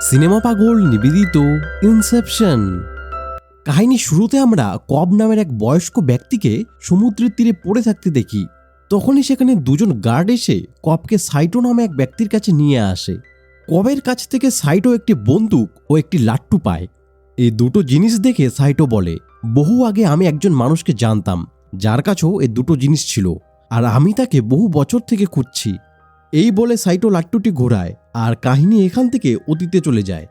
Cinema পাগল নিবেদিত Inception. কাহিনী শুরুতে আমরা কব নামের এক বয়স্ক ব্যক্তিকে সমুদ্রের তীরে পড়ে থাকতে দেখি। তখনই সেখানে দুজন গার্ড এসে কবকে সাইটো নামে এক ব্যক্তির কাছে নিয়ে আসে। কবের কাছ থেকে সাইটো একটি বন্দুক ও একটি লাট্টু পায়। এই দুটো জিনিস দেখে সাইটো বলে, বহু আগে আমি একজন মানুষকে জানতাম, যার কাছেও এই দুটো জিনিস ছিল, আর আমি তাকে বহু বছর থেকে খুঁজছি। এই বলে সাইটো লাট্টুটি ঘোরায় আর কাহিনী এখান থেকে অতীতে চলে যায়।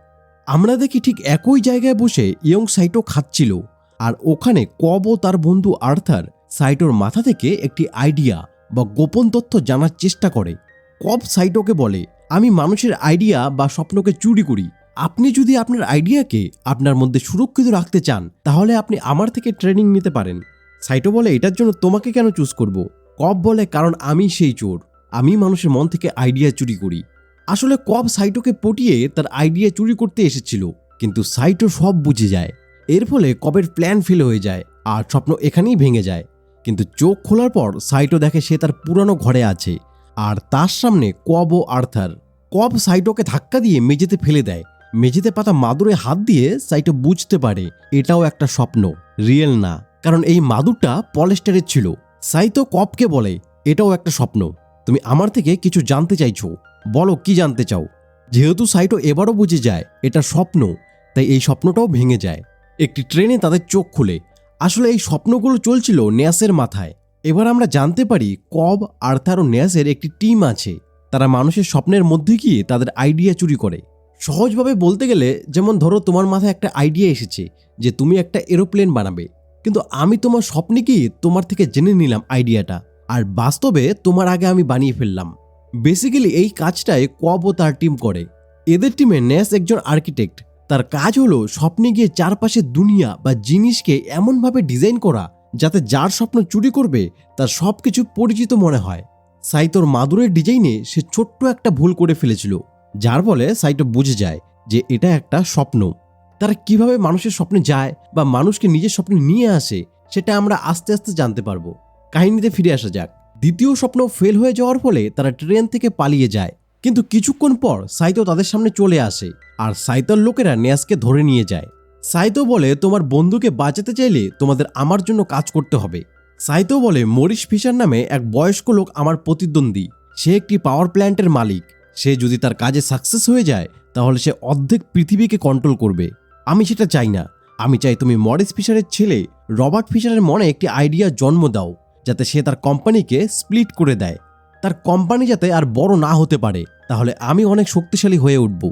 আমরা দেখি ঠিক একই জায়গায় বসে ইয়ং সাইটো খাচ্ছিল আর ওখানে কব ও তার বন্ধু আর্থার সাইটোর মাথা থেকে একটি আইডিয়া বা গোপন তথ্য জানার চেষ্টা করে। কব সাইটোকে বলে, আমি মানুষের আইডিয়া বা স্বপ্নকে চুরি করি। আপনি যদি আপনার আইডিয়াকে আপনার মধ্যে সুরক্ষিত রাখতে চান, তাহলে আপনি আমার থেকে ট্রেনিং নিতে পারেন। সাইটো বলে, এটার জন্য তোমাকে কেন চুজ করব? কব বলে, কারণ আমি সেই চোর। আমি মানুষের মন থেকে আইডিয়া চুরি করি। আসলে কব সাইটোকে পটিয়ে তার আইডিয়া চুরি করতে এসেছিল, কিন্তু সাইটো সব বুঝে যায়। এর ফলে কবের প্ল্যান ফেল হয়ে যায় আর স্বপ্ন এখানেই ভেঙে যায়। কিন্তু চোখ খোলার পর সাইটো দেখে সে তার পুরানো ঘরে আছে আর তার সামনে কব ও আর্থার। কব সাইটোকে ধাক্কা দিয়ে মেঝেতে ফেলে দেয়। মেঝেতে পাতা মাদুরে হাত দিয়ে সাইটো বুঝতে পারে এটাও একটা স্বপ্ন রিয়েল না। কারণ এই মাদুরটা পলেস্টারের ছিল। সাইতো কবকে বলে, এটাও একটা স্বপ্ন। তুমি আমার থেকে কিছু জানতে চাইছো। বলো, কি জানতে চাও? যেহেতু সাইটো এবারও বুঝে যায়, এটা স্বপ্ন, তাই এই স্বপ্নটাও ভেঙে যায়। একটি ট্রেনে তাদের চোখ খুলে। আসলে এই স্বপ্নগুলো চলছিল নেয়াসের মাথায়। এবার আমরা জানতে পারি, কব, আর্থার ও নেয়াসের একটি টিম আছে। তারা মানুষের স্বপ্নের মধ্যে গিয়ে তাদের আইডিয়া চুরি করে। সহজভাবে বলতে গেলে, যেমন ধরো তোমার মাথায় একটা আইডিয়া এসেছে, যে তুমি একটা এরোপ্লেন বানাবে। কিন্তু আমি তোমার স্বপ্নে গিয়ে তোমার থেকে জেনে নিলাম আইডিয়াটা। আর বাস্তবে তোমার আগে আমি বানিয়ে ফেললাম। বেসিক্যালি এই কাজটায় কব ও তার টিম করে। এদের টিমে ন্যাস একজন আর্কিটেক্ট তার কাজ হলো স্বপ্নে গিয়ে চারপাশের দুনিয়া বা জিনিসকে এমনভাবে ডিজাইন করা, যাতে যার স্বপ্ন চুরি করবে, তার সব কিছু পরিচিত মনে হয়। সাইতোর মাদুরের ডিজাইনে সে ছোট্ট একটা ভুল করে ফেলেছিল, যার ফলে সাইটো বুঝে যায় যে এটা একটা স্বপ্ন। তারা কীভাবে মানুষের স্বপ্নে যায় বা মানুষকে নিজের স্বপ্নে নিয়ে আসে, সেটা আমরা আস্তে আস্তে জানতে পারব। কাহিনীতে ফিরে আসা যাক। দ্বিতীয় স্বপ্ন ফেল হয়ে যাওয়ার ফলে তারা ট্রেন থেকে পালিয়ে যায়। কিন্তু কিছুক্ষণ পর সাইতো তাদের সামনে চলে আসে আর সাইতোর লোকেরা নেয়াসকে ধরে নিয়ে যায়। সাইতো বলে, তোমার বন্ধুকে বাঁচাতে চাইলে তোমাদের আমার জন্য কাজ করতে হবে। সাইতো বলে, মরিস ফিশার নামে এক বয়স্ক লোক আমার প্রতিদ্বন্দ্বী। সে একটি পাওয়ার প্ল্যান্টের মালিক। সে যদি তার কাজে সাকসেস হয়ে যায়, তাহলে সে অর্ধেক পৃথিবীকে কন্ট্রোল করবে। আমি সেটা চাই না। আমি চাই তুমি মরিস ফিশারের ছেলে রবার্ট ফিশারের মনে একটি আইডিয়া জন্ম দাও। যাতে সে তার কোম্পানিকে স্প্লিট করে দেয়। তার কোম্পানি যাতে আর বড় না হতে পারে, তাহলে আমি অনেক শক্তিশালী হয়ে উঠব।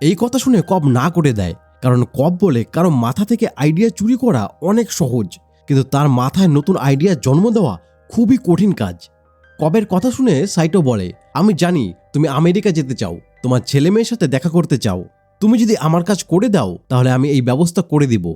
এই কথা শুনে কব না করে দেয়, কারণ কব বলে কারও মাথা থেকে আইডিয়া চুরি করা অনেক সহজ, কিন্তু তার মাথায় নতুন আইডিয়া জন্ম দেওয়া খুবই কঠিন কাজ। কবের কথা শুনে সাইটো বলে, আমি জানি তুমি আমেরিকা যেতে চাও, তোমার ছেলে মেয়ের সাথে দেখা করতে চাও। তুমি যদি আমার কাজ করে দাও, তাহলে আমি এই ব্যবস্থা করে দিব।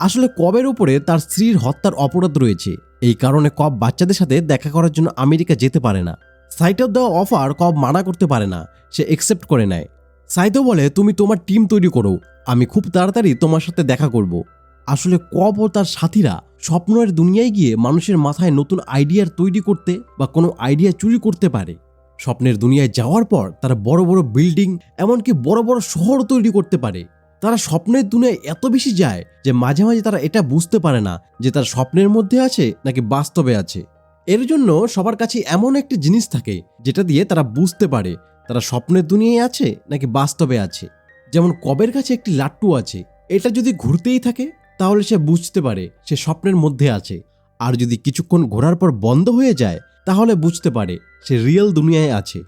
আসলে কবের উপরে তার স্ত্রীর হত্যার অপরাধ রয়েছে। এই কারণে কব বাচ্চাদের সাথে দেখা করার জন্য আমেরিকা যেতে পারে না। সাইটের দেওয়া অফার কব মানা করতে পারে না, সে একসেপ্ট করে নেয়। সাইতো বলে, তুমি তোমার টিম তৈরি করো, আমি খুব তাড়াতাড়ি তোমার সাথে দেখা করব। আসলে কব ও তার সাথীরা স্বপ্নের দুনিয়ায় গিয়ে মানুষের মাথায় নতুন আইডিয়ার তৈরি করতে বা কোনো আইডিয়া চুরি করতে পারে। স্বপ্নের দুনিয়ায় যাওয়ার পর তারা বড় বড় বিল্ডিং এমনকি বড় বড় শহর তৈরি করতে পারে। তারা স্বপ্নের দুনিয়ায় এত বেশি যায় যে মাঝে মাঝে তারা এটা বুঝতে পারে না যে তার স্বপ্নের মধ্যে আছে নাকি বাস্তবে আছে। এর জন্য সবার কাছে এমন একটি জিনিস থাকে যেটা দিয়ে তারা বুঝতে পারে তারা স্বপ্নের দুনিয়ায় আছে নাকি বাস্তবে আছে। যেমন কবের কাছে একটি লাট্টু আছে, এটা যদি ঘুরতেই থাকে, তাহলে সে বুঝতে পারে সে স্বপ্নের মধ্যে আছে। আর যদি কিছুক্ষণ ঘোরার পর বন্ধ হয়ে যায়, তাহলে বুঝতে পারে সে রিয়েল দুনিয়ায় আছে।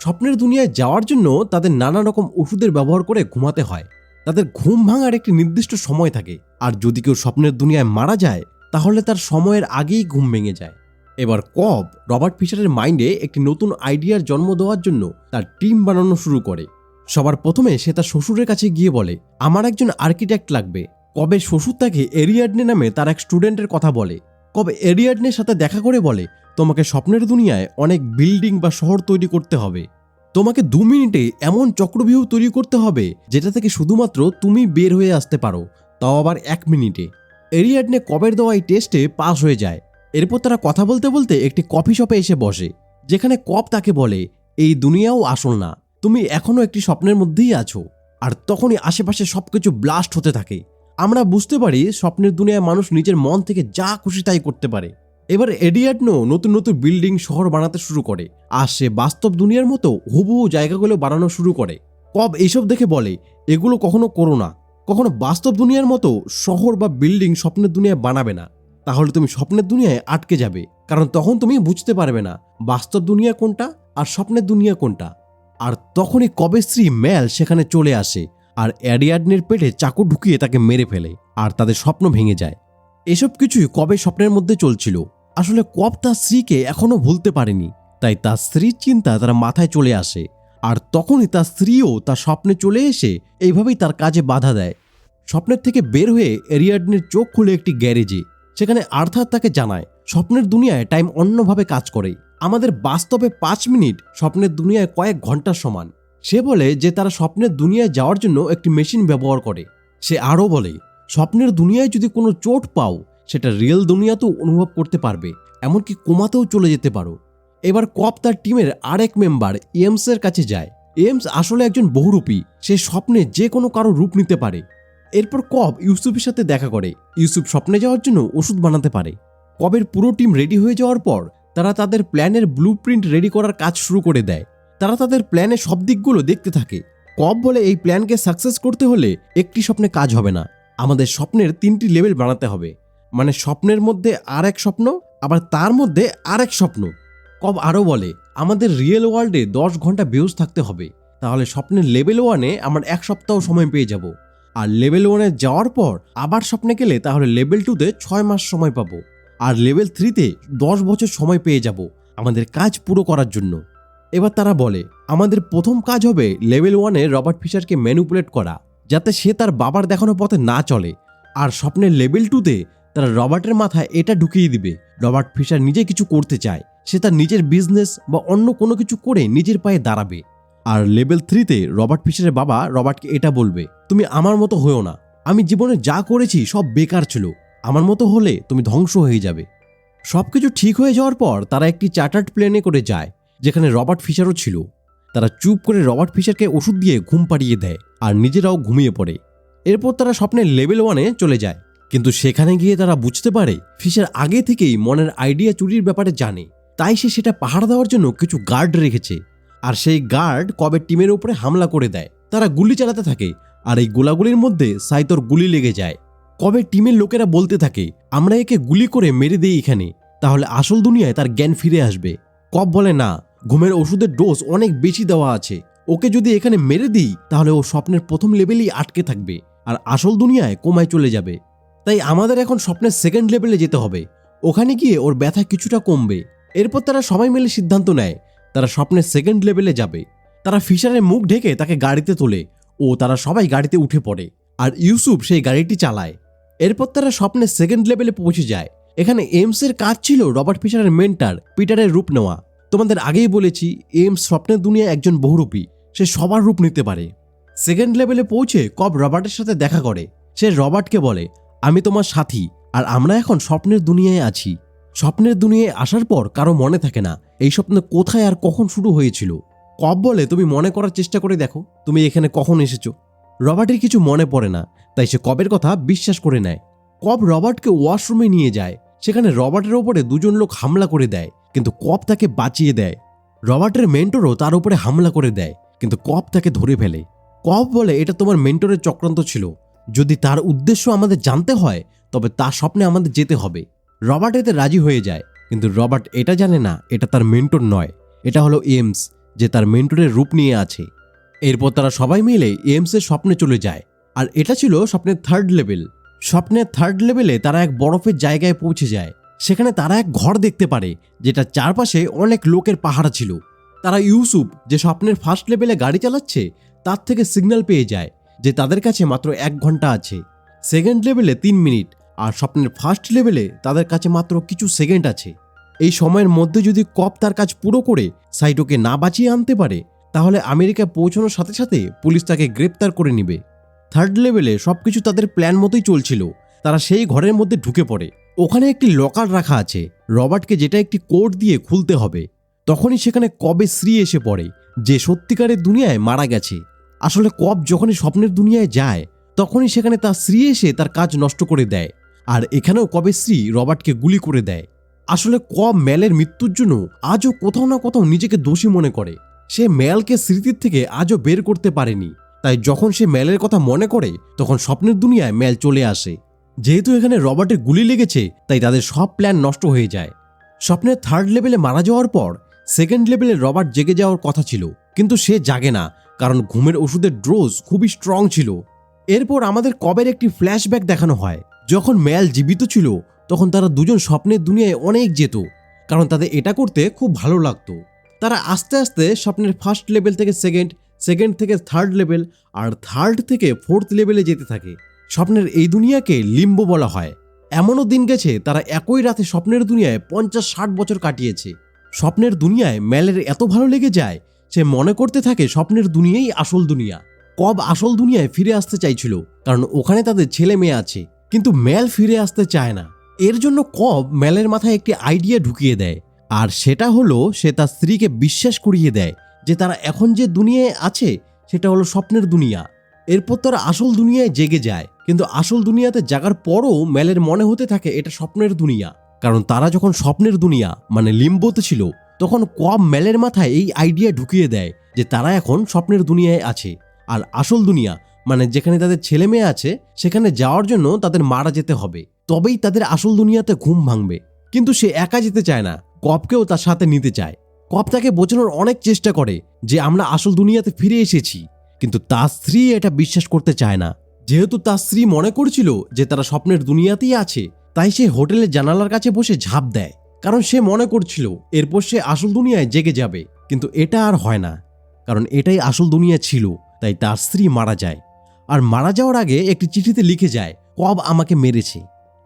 স্বপ্নের দুনিয়ায় যাওয়ার জন্য তাদের নানা রকম ওষুধের ব্যবহার করে ঘুমাতে হয়। তাদের ঘুম ভাঙার একটি নির্দিষ্ট সময় থাকে। আর যদি কেউ স্বপ্নের দুনিয়ায় মারা যায়, তাহলে তার সময়ের আগেই ঘুম ভেঙে যায়। এবার কব রবার্ট ফিশারের মাইন্ডে একটি নতুন আইডিয়ার জন্ম দেওয়ার জন্য তার টিম বানানো শুরু করে। সবার প্রথমে সে তার শ্বশুরের কাছে গিয়ে বলে, আমার একজন আর্কিটেক্ট লাগবে। কবে শ্বশুর তাকে এরিয়াডনে নামে তার এক স্টুডেন্টের কথা বলে। কবে এরিয়াডনের সাথে দেখা করে বলে, তোমাকে স্বপ্নের দুনিয়ায় অনেক বিল্ডিং বা শহর তৈরি করতে হবে। তোমাকে দু মিনিটে এমন চক্রভিউ তৈরি করতে হবে, যেটা থেকে শুধুমাত্র তুমি বের হয়ে আসতে পারো, তাও আবার এক মিনিটে। এরিয়াডনে কবের দেওয়া এই টেস্টে পাস হয়ে যায়। এরপর তারা কথা বলতে বলতে একটি কফি শপে এসে বসে, যেখানে কপ তাকে বলে, এই দুনিয়াও আসল না, তুমি এখনও একটি স্বপ্নের মধ্যেই আছো। আর তখনই আশেপাশে সব কিছু ব্লাস্ট হতে থাকে। আমরা বুঝতে পারি স্বপ্নের দুনিয়ায় মানুষ নিজের মন থেকে যা খুশি তাই করতে পারে। এবার এডিয়াডনো নতুন নতুন বিল্ডিং শহর বানাতে শুরু করে, আর সে বাস্তব দুনিয়ার মতো হুবহু জায়গাগুলো বানানো শুরু করে। কব এইসব দেখে বলে, এগুলো কখনো করো না। কখনো বাস্তব দুনিয়ার মতো শহর বা বিল্ডিং স্বপ্নের দুনিয়ায় বানাবে না। তাহলে তুমি স্বপ্নের দুনিয়ায় আটকে যাবে। কারণ তখন তুমি বুঝতে পারবে না, বাস্তব দুনিয়া কোনটা আর স্বপ্নের দুনিয়া কোনটা। আর তখনই কবে স্ত্রী ম্যাল সেখানে চলে আসে, আর অ্যাডিয়াডনের পেটে চাকু ঢুকিয়ে তাকে মেরে ফেলে, আর তাদের স্বপ্ন ভেঙে যায়। এসব কিছুই কবে স্বপ্নের মধ্যে চলছিল? আসলে কব তার স্ত্রীকে এখনও ভুলতে পারেনি। তাই তার স্ত্রীর চিন্তা তার মাথায় চলে আসে। আর তখনই তার স্ত্রীও তার স্বপ্নে চলে এসে এইভাবেই তার কাজে বাধা দেয়। স্বপ্নের থেকে বের হয়ে এরিয়াডনের চোখ খুলে একটি গ্যারেজে। সেখানে আর্থার তাকে জানায়, স্বপ্নের দুনিয়ায় টাইম অন্যভাবে কাজ করে। আমাদের বাস্তবে পাঁচ মিনিট স্বপ্নের দুনিয়ায় কয়েক ঘণ্টার সমান। সে বলে যে তারা স্বপ্নের দুনিয়ায় যাওয়ার জন্য একটি মেশিন ব্যবহার করে। সে আরও বলে স্বপ্নের দুনিয়ায় যদি কোনো চোট পাও, সেটা রিয়েল দুনিয়াতেও অনুভব করতে পারবে, এমনকি কোমাতেও চলে যেতে পারো। এবার কপ তার টিমের আরেক মেম্বার এমসের কাছে যায়। এমস আসলে একজন বহুরূপী, সে স্বপ্নে যে কোনো কারও রূপ নিতে পারে। এরপর কব ইউসুফের সাথে দেখা করে। ইউসুফ স্বপ্নে যাওয়ার জন্য ওষুধ বানাতে পারে। কবের পুরো টিম রেডি হয়ে যাওয়ার পর, তারা তাদের প্ল্যানের ব্লু রেডি করার কাজ শুরু করে দেয়। তারা তাদের প্ল্যানের সব দিকগুলো দেখতে থাকে। কব বলে এই প্ল্যানকে সাকসেস করতে হলে একটি স্বপ্নে কাজ হবে না। আমাদের স্বপ্নের তিনটি লেভেল বানাতে হবে। মানে স্বপ্নের মধ্যে আর এক স্বপ্ন, আবার তার মধ্যে আর এক স্বপ্ন। কব আরও বলে, আমাদের রিয়েল ওয়ার্ল্ডে দশ ঘণ্টা বেউজ থাকতে হবে। তাহলে স্বপ্নের লেভেল ওয়ানে আমার এক সপ্তাহ সময় পেয়ে যাব। আর লেভেল ওয়ানে যাওয়ার পর আবার স্বপ্নে গেলে তাহলে লেভেল টুতে ছয় মাস সময় পাবো। আর লেভেল থ্রিতে দশ বছর সময় পেয়ে যাব আমাদের কাজ পুরো করার জন্য। এবার তারা বলে, আমাদের প্রথম কাজ হবে লেভেল ওয়ানে রবার্ট ফিশারকে ম্যানুপুলেট করা। যাতে সে তার বাবার দেখানো পথে না চলে। আর স্বপ্নের লেভেল টুতে তারা রবার্টের মাথায় এটা ঢুকিয়ে দিবে, রবার্ট ফিশার নিজে কিছু করতে চায়। সে তার নিজের বিজনেস বা অন্য কোনো কিছু করে নিজের পায়ে দাঁড়াবে। আর লেভেল থ্রিতে রবার্ট ফিশারের বাবা রবার্টকে এটা বলবে, তুমি আমার মতো হয়েও না। আমি জীবনে যা করেছি সব বেকার ছিল। আমার মতো হলে তুমি ধ্বংস হয়ে যাবে। সবকিছু ঠিক হয়ে যাওয়ার পর তারা একটি চার্টার্ড প্লেনে করে যায়, যেখানে রবার্ট ফিশারও ছিল। তারা চুপ করে রবার্ট ফিশারকে ওষুধ দিয়ে ঘুম পাড়িয়ে দেয় আর নিজেরাও ঘুমিয়ে পড়ে। এরপর তারা স্বপ্নের লেভেল ওয়ানে চলে যায়। কিন্তু সেখানে গিয়ে তারা বুঝতে পারে, ফিশার আগে থেকেই মনের আইডিয়া চুরির ব্যাপারে জানে। তাই সে সেটা পাহাড় দেওয়ার জন্য কিছু গার্ড রেখেছে। আর সেই গার্ড কবে টিমের উপরে হামলা করে দেয়, তারা গুলি চালাতে থাকে আর এই গোলাগুলির মধ্যে সাইতর গুলি লেগে যায়। কবে টিমের লোকেরা বলতে থাকে, আমরা একে গুলি করে মেরে দিই এখানে, তাহলে আসল দুনিয়ায় তার জ্ঞান ফিরে আসবে। কব বলে, না ঘুমের ওষুধের ডোজ অনেক বেশি দেওয়া আছে। ওকে যদি এখানে মেরে দিই, তাহলে ও স্বপ্নের প্রথম লেভেলেই আটকে থাকবে আর আসল দুনিয়ায় কোমায় চলে যাবে। তাই আমাদের এখন স্বপ্নের সেকেন্ড লেভেলে যেতে হবে। ওখানে গিয়ে ওর ব্যথা কিছুটা কমবে। এরপর তারা সবাই মিলে সিদ্ধান্ত নেয়, তারা স্বপ্নের সেকেন্ড লেভেলে যাবে। তারা ফিশারের মুখ ঢেকে তাকে গাড়িতে তোলে। ও তারা সবাই গাড়িতে উঠে পড়ে আর ইউসুফ সেই গাড়িটি চালায়। এরপর তারা স্বপ্নের সেকেন্ড লেভেলে পৌঁছে যায়। এখানে এমসের কাজ ছিল রবার্ট ফিশারের মেন্টার পিটারের রূপ নেওয়া। তোমাদের আগেই বলেছি এম স্বপ্নের দুনিয়ায় একজন বহুরূপী। সে সবার রূপ নিতে পারে। সেকেন্ড লেভেলে পৌঁছে কব রবার্টের সাথে দেখা করে। সে রবার্টকে বলে, আমি তোমার সাথী, আর আমরা এখন স্বপ্নের দুনিয়ায় আছি। স্বপ্নের দুনিয়ায় আসার পর কারও মনে থাকে না, এই স্বপ্ন কোথায় আর কখন শুরু হয়েছিল। কব বলে, তুমি মনে করার চেষ্টা করে দেখো, তুমি এখানে কখন এসেছ? রবার্টের কিছু মনে পড়ে না, তাই সে কবের কথা বিশ্বাস করে নেয়। কব রবার্টকে ওয়াশরুমে নিয়ে যায়। সেখানে রবার্টের ওপরে দুজন লোক হামলা করে দেয়। কিন্তু কব তাকে বাঁচিয়ে দেয়। রবার্টের মেন্টরও তার উপরে হামলা করে দেয়, কিন্তু কব তাকে ধরে ফেলে। কব বলে, এটা তোমার মেন্টরের চক্রান্ত ছিল। যদি তার উদ্দেশ্য আমাদের জানতে হয়, তবে তার স্বপ্নে আমাদের যেতে হবে। রবার্ট এতে রাজি হয়ে যায়, কিন্তু রবার্ট এটা জানে না, এটা তার মেন্টর নয়। এটা হলো এমস, যে তার মেন্টরের রূপ নিয়ে আছে। এরপর তারা সবাই মিলে এমসের স্বপ্নে চলে যায়। আর এটা ছিল স্বপ্নের থার্ড লেভেল স্বপ্নের থার্ড লেভেলে তারা এক বরফের জায়গায় পৌঁছে যায়। সেখানে তারা এক ঘর দেখতে পারে যেটা চারপাশে অনেক লোকের পাহারা ছিল। তারা ইউসুফ, যে স্বপ্নের ফার্স্ট লেভেলে গাড়ি চালাচ্ছে, তার থেকে সিগন্যাল পেয়ে যায় যে তাদের কাছে মাত্র এক ঘণ্টা আছে। সেকেন্ড লেভেলে তিন মিনিট, আর স্বপ্নের ফার্স্ট লেভেলে তাদের কাছে মাত্র কিছু সেকেন্ড আছে। এই সময়ের মধ্যে যদি কপ তার কাজ পুরো করে, সাইটোকে না বাঁচিয়ে আনতে পারে, তাহলে আমেরিকা পৌঁছানোর সাথে সাথে পুলিশ তাকে গ্রেপ্তার করে নিবে। থার্ড লেভেলে সব কিছু তাদের প্ল্যান মতোই চলছিল। তারা সেই ঘরের মধ্যে ঢুকে পড়ে। ওখানে একটি লকার রাখা আছে। রবার্টকে যেটা একটি কোড দিয়ে খুলতে হবে। তখনই সেখানে কবে শ্রী এসে পড়ে, যে সত্যিকারের দুনিয়ায় মারা গেছে। আসলে কব যখনই স্বপ্নের দুনিয়ায় যায়, তখনই সেখানে তার স্ত্রী এসে তার কাজ নষ্ট করে দেয়। আর এখানেও কবে স্ত্রী রবার্টকে গুলি করে দেয়। আসলে কব ম্যালের মৃত্যুর জন্য আজও কোথাও না কোথাও নিজেকে দোষী মনে করে। সে ম্যালকে স্মৃতির থেকে আজও বের করতে পারেনি। তাই যখন সে ম্যালের কথা মনে করে, তখন স্বপ্নের দুনিয়ায় ম্যাল চলে আসে। যেহেতু এখানে রবার্টের গুলি লেগেছে, তাই তাদের সব প্ল্যান নষ্ট হয়ে যায়। স্বপ্নের থার্ড লেভেলে মারা যাওয়ার পর, সেকেন্ড লেভেলে রবার্ট জেগে যাওয়ার কথা ছিল, কিন্তু সে জাগে না, কারণ ঘুমের ওষুধের ড্রোজ খুবই স্ট্রং ছিল। এরপর আমাদের কবের একটি ফ্ল্যাশব্যাক দেখানো হয়। যখন ম্যাল জীবিত ছিল, তখন তারা দুজন স্বপ্নের দুনিয়ায় অনেক যেত, কারণ তাদের এটা করতে খুব ভালো লাগতো। তারা আস্তে আস্তে স্বপ্নের ফার্স্ট লেভেল থেকে সেকেন্ড সেকেন্ড থেকে থার্ড লেভেল আর থার্ড থেকে ফোর্থ লেভেলে যেতে থাকে। স্বপ্নের এই দুনিয়াকে লিম্বো বলা হয়। এমনও দিন গেছে তারা একই রাতে স্বপ্নের দুনিয়ায় পঞ্চাশ ষাট বছর কাটিয়েছে। স্বপ্নের দুনিয়ায় ম্যালের এত ভালো লেগে যায় সে মনে করতে থাকে স্বপ্নের দুনিয়াই আসল দুনিয়া। কব আসল দুনিয়ায় ফিরে আসতে চাইছিল, কারণ ওখানে তাদের ছেলে মেয়ে আছে, কিন্তু ম্যাল ফিরে আসতে চায় না। এর জন্য কব ম্যালের মাথায় একটি আইডিয়া ঢুকিয়ে দেয়, আর সেটা হলো সে তার স্ত্রীকে বিশ্বাস করিয়ে দেয় যে তারা এখন যে দুনিয়ায় আছে, সেটা হলো স্বপ্নের দুনিয়া। এরপর তারা আসল দুনিয়ায় জেগে যায়, কিন্তু আসল দুনিয়াতে জাগার পরও ম্যালের মনে হতে থাকে এটা স্বপ্নের দুনিয়া। কারণ তারা যখন স্বপ্নের দুনিয়া মানে লিম্বোতে ছিল, তখন কব ম্যালের মাথায় এই আইডিয়া ঢুকিয়ে দেয় যে তারা এখন স্বপ্নের দুনিয়ায় আছে। আর আসল দুনিয়া মানে যেখানে তাদের ছেলে মেয়ে আছে, সেখানে যাওয়ার জন্য তাদের মারা যেতে হবে। তবেই তাদের আসল দুনিয়াতে ঘুম ভাঙবে। কিন্তু সে একা যেতে চায় না কপকেও তার সাথে নিতে চায়। কপ তাকে বোঝানোর অনেক চেষ্টা করে যে আমরা আসল দুনিয়াতে ফিরে এসেছি। কিন্তু তার স্ত্রী এটা বিশ্বাস করতে চায় না। যেহেতু তার স্ত্রী মনে করছিল যে তারা স্বপ্নের দুনিয়াতেই আছে, তাই সে হোটেলের জানালার কাছে বসে ঝাঁপ দেয়। কারণ সে মনে করছিল, এরপর সে আসল দুনিয়ায় জেগে যাবে। কিন্তু এটা আর হয় না, কারণ এটাই আসল দুনিয়া ছিল, তাই তার স্ত্রী মারা যায়। আর মারা যাওয়ার আগে একটি চিঠিতে লিখে যায়, কব আমাকে মেরেছে।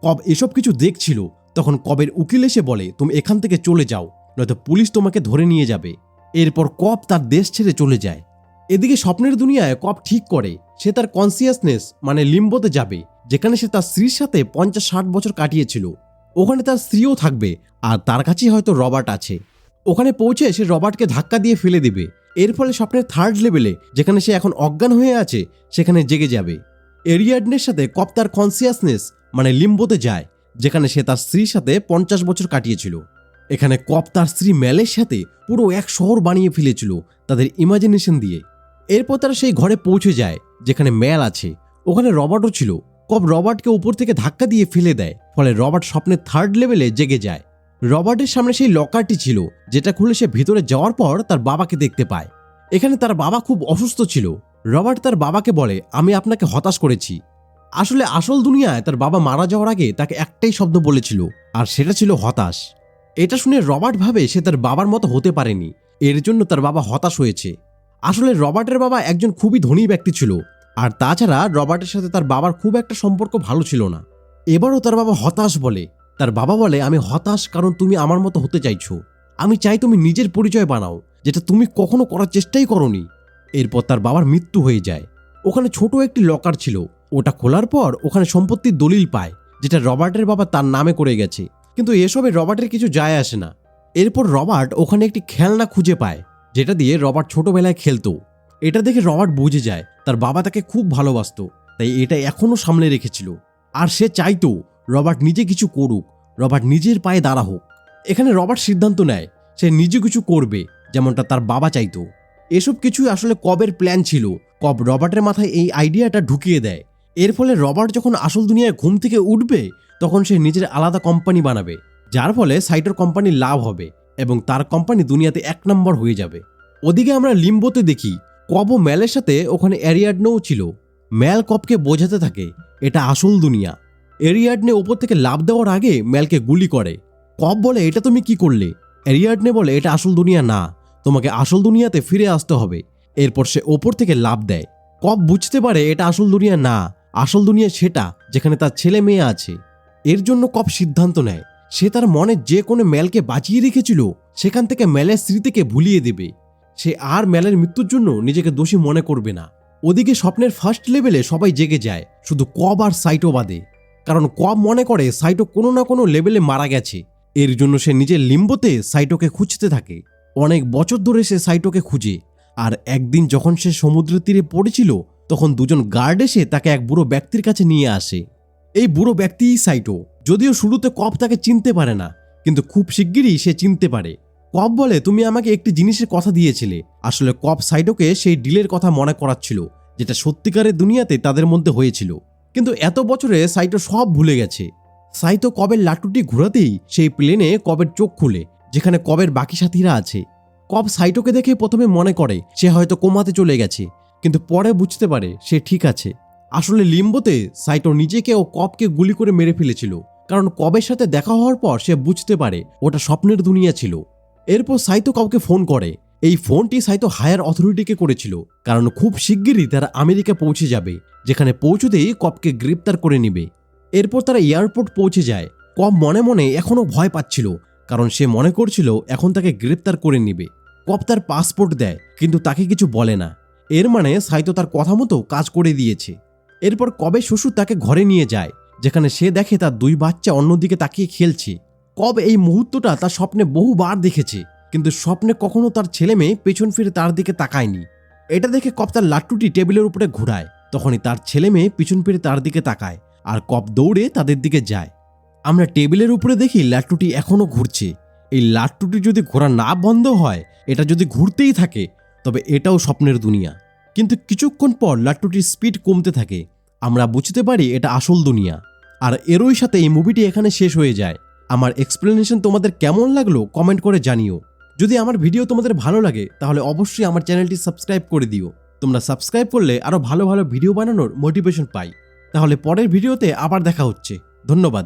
কব এসব কিছু দেখছিল, তখন কবের উকিল এসে বলে, তুমি এখান থেকে চলে যাও, নয়তো পুলিশ তোমাকে ধরে নিয়ে যাবে। এরপর কব তার দেশ ছেড়ে চলে যায়। এদিকে স্বপ্নের দুনিয়ায় কপ ঠিক করে, সে তার কনসিয়াসনেস মানে লিম্বোতে যাবে, যেখানে সে তার স্ত্রীর সাথে পঞ্চাশ ষাট বছর কাটিয়েছিল। ওখানে তার স্ত্রীও থাকবে, আর তার কাছেই হয়তো রবার্ট আছে। ওখানে পৌঁছে সে রবার্টকে ধাক্কা দিয়ে ফেলে দেবে। এর ফলে স্বপ্নের থার্ড লেভেলে যেখানে সে এখন অজ্ঞান হয়ে আছে, সেখানে জেগে যাবে। এরিয়াডনের সাথে কপ তার কনসিয়াসনেস মানে লিম্বোতে যায়, যেখানে সে তার স্ত্রীর সাথে পঞ্চাশ বছর কাটিয়েছিল। এখানে কপ তার স্ত্রী ম্যালের সাথে পুরো এক শহর বানিয়ে ফেলেছিল, তাদের ইমাজিনেশন দিয়ে। এরপর তারা সেই ঘরে পৌঁছে যায়, যেখানে ম্যাল আছে। ওখানে রবার্টও ছিল। কব রবার্টকে উপর থেকে ধাক্কা দিয়ে ফেলে দেয়, ফলে রবার্ট স্বপ্নের থার্ড লেভেলে জেগে যায়। রবার্টের সামনে সেই লকারটি ছিল, যেটা খুলে সে ভিতরে যাওয়ার পর তার বাবাকে দেখতে পায়। এখানে তার বাবা খুব অসুস্থ ছিল। রবার্ট তার বাবাকে বলে, আমি আপনাকে হতাশ করেছি। আসলে আসল দুনিয়ায় তার বাবা মারা যাওয়ার আগে তাকে একটাই শব্দ বলেছিল, আর সেটা ছিল হতাশ। এটা শুনে রবার্ট ভাবে সে তার বাবার মতো হতে পারেনি। এর জন্য তার বাবা হতাশ হয়েছে। আসলে রবার্টের বাবা একজন খুবই ধনী ব্যক্তি ছিল, আর তাছাড়া রবার্টের সাথে তার বাবার খুব একটা সম্পর্ক ভালো ছিল না। এবারও তার বাবা হতাশ বলে। তার বাবা বলে, আমি হতাশ কারণ তুমি আমার মতো হতে চাইছো। আমি চাই তুমি নিজের পরিচয় বানাও, যেটা তুমি কখনো করার চেষ্টাই করনি। এরপর তার বাবার মৃত্যু হয়ে যায়। ওখানে ছোট একটি লকার ছিল। ওটা খোলার পর ওখানে সম্পত্তির দলিল পায়, যেটা রবার্টের বাবা তার নামে করে গেছে। কিন্তু এসবে রবার্টের কিছু যায় আসে না। এরপর রবার্ট ওখানে একটি খেলনা খুঁজে পায়। যেটা দিয়ে রবার্ট ছোটবেলায় খেলতো। এটা দেখে রবার্ট বুঝে যায়, তার বাবা তাকে খুব ভালোবাসতো, তাই এটা এখনও সামনে রেখেছিল। আর সে চাইতো রবার্ট নিজে কিছু করুক, রবার্ট নিজের পায়ে দাঁড়া হোক। এখানে রবার্ট সিদ্ধান্ত নেয়, সে নিজে কিছু করবে, যেমনটা তার বাবা চাইতো। এসব কিছুই আসলে কবের প্ল্যান ছিল, কব রবার্টের মাথায় এই আইডিয়াটা ঢুকিয়ে দেয়। এর ফলে রবার্ট যখন আসল দুনিয়ায় ঘুম থেকে উঠবে, তখন সে নিজের আলাদা কোম্পানি বানাবে, যার ফলে সাইটোর কোম্পানির লাভ হবে। এবং তার কোম্পানি দুনিয়াতে এক নম্বর হয়ে যাবে। ওদিকে আমরা লিম্বোতে দেখি, কব ম্যালের সাথে ওখানে অ্যারিয়াডনেও ছিল। ম্যাল কবকে বোঝাতে থাকে, এটা আসল দুনিয়া। এরিয়াডনে ওপর থেকে লাভ দেওয়ার আগে ম্যালকে গুলি করে। কব বলে, এটা তুমি কি করলে? এরিয়াডনে বলে, এটা আসল দুনিয়া না, তোমাকে আসল দুনিয়াতে ফিরে আসতে হবে। এরপর সে ওপর থেকে লাভ দেয়। কব বুঝতে পারে, এটা আসল দুনিয়া না, আসল দুনিয়া সেটা, যেখানে তার ছেলে মেয়ে আছে। এর জন্য কব সিদ্ধান্ত নেয়। সে তার মনে যে কোনো ম্যালকে বাঁচিয়ে রেখেছিল, সেখান থেকে ম্যালের স্মৃতিকে ভুলিয়ে দেবে। সে আর ম্যালের মৃত্যুর জন্য নিজেকে দোষী মনে করবে না। ওদিকে স্বপ্নের ফার্স্ট লেভেলে সবাই জেগে যায়, শুধু কব আর সাইটো বাদে। কারণ কব মনে করে সাইটো কোনো না কোনো লেভেলে মারা গেছে। এর জন্য সে নিজের লিম্বতে সাইটোকে খুঁজতে থাকে। অনেক বছর ধরে সে সাইটোকে খুঁজে। আর একদিন যখন সে সমুদ্রের তীরে পড়েছিল, তখন দুজন গার্ড এসে তাকে এক বুড়ো ব্যক্তির কাছে নিয়ে আসে। এই বুড়ো ব্যক্তিই সাইটো। যদিও শুরুতে কপ তাকে চিনতে পারে না, কিন্তু খুব শিগগিরই সে চিনতে পারে। কপ বলে, তুমি আমাকে একটি জিনিসের কথা দিয়েছিলে। আসলে কপ সাইটোকে সেই ডিলের কথা মনে করাচ্ছিল, যেটা সত্যিকারের দুনিয়াতে তাদের মধ্যে হয়েছিল। কিন্তু এত বছরে সাইটো সব ভুলে গেছে। সাইতো কবের লাটুটি ঘোরাতেই সেই প্লেনে কবের চোখ খুলে, যেখানে কবের বাকি সাথীরা আছে। কব সাইটোকে দেখে প্রথমে মনে করে, সে হয়তো কোমাতে চলে গেছে। কিন্তু পরে বুঝতে পারে, সে ঠিক আছে। আসলে লিম্বোতে সাইটো নিজেকে ও কবকে গুলি করে মেরে ফেলেছিল। কারণ কবের সাথে দেখা হওয়ার পর সে বুঝতে পারে ওটা স্বপ্নের দুনিয়া ছিল। এরপর সাইতো কাউকে ফোন করে। এই ফোনটি সাইতো হায়ার অথরিটিকে করেছিল, কারণ খুব শিগগিরই তারা আমেরিকা পৌঁছে যাবে, যেখানে পৌঁছতেই কবকে গ্রেপ্তার করে নিবে। এরপর তারা এয়ারপোর্ট পৌঁছে যায়। কব মনে মনে এখনও ভয় পাচ্ছিল, কারণ সে মনে করছিল এখন তাকে গ্রেপ্তার করে নিবে। কব তার পাসপোর্ট দেয়, কিন্তু তাকে কিছু বলে না। এর মানে সাইতো তার কথা মতো কাজ করে দিয়েছে। এরপর কবে শ্বশুর তাকে ঘরে নিয়ে যায়। যেখানে সে দেখে তার দুই বাচ্চা অন্যদিকে তাকিয়ে খেলছে। কব এই মুহূর্তটা তার স্বপ্নে বহুবার দেখেছে, কিন্তু স্বপ্নে কখনো তার ছেলে মেয়ে পেছন ফিরে তার দিকে তাকায়নি। এটা দেখে কপ তার লাট্টুটি টেবিলের উপরে ঘোরায়, তখনই তার ছেলে মেয়ে পিছন ফিরে তার দিকে তাকায় আর কপ দৌড়ে তাদের দিকে যায়। আমরা টেবিলের উপরে দেখি লাট্টুটি এখনও ঘুরছে। এই লাট্টুটি যদি ঘোরা না বন্ধ হয়, এটা যদি ঘুরতেই থাকে, তবে এটাও স্বপ্নের দুনিয়া। কিন্তু কিছুক্ষণ পর লাট্টুটির স্পিড কমতে থাকে। আমরা বুঝতে পারি এটা আসল দুনিয়া। আর এরই সাথে এই মুভিটি এখানে শেষ হয়ে যায়। আমার এক্সপ্লেনেশন তোমাদের কেমন লাগল কমেন্ট করে জানিও। যদি আমার ভিডিও তোমাদের ভালো লাগে, তাহলে অবশ্যই আমার চ্যানেলটি সাবস্ক্রাইব করে দিও। তোমরা সাবস্ক্রাইব করলে আরও ভালো ভালো ভিডিও বানানোর মোটিভেশন পাই। তাহলে পরের ভিডিওতে আবার দেখা হচ্ছে। ধন্যবাদ।